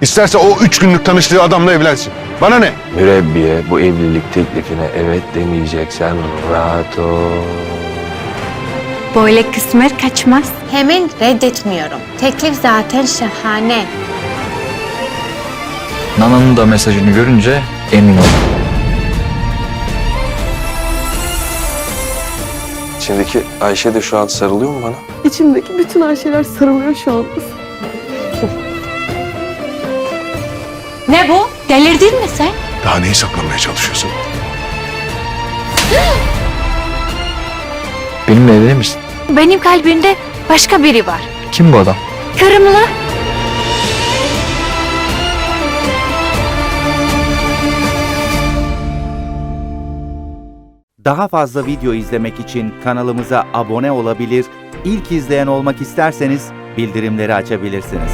İsterse o üç günlük tanıştığı adamla evlensin. Bana ne? Mürebbiye bu evlilik teklifine evet demeyeceksen rahat ol. Böyle kısmer kaçmaz. Hemen reddetmiyorum. Teklif zaten şahane. Nana'nın da mesajını görünce emin oldum. İçindeki Ayşe de şu an sarılıyor mu bana? İçimdeki bütün her şeyler sarılıyor şu an. Ne bu? Delirdin mi sen? Daha neyi saklamaya çalışıyorsun? Benimle evlenir misin? Benim kalbimde başka biri var. Kim bu adam? Kırımlı. Daha fazla video izlemek için kanalımıza abone olabilir, ilk izleyen olmak isterseniz bildirimleri açabilirsiniz.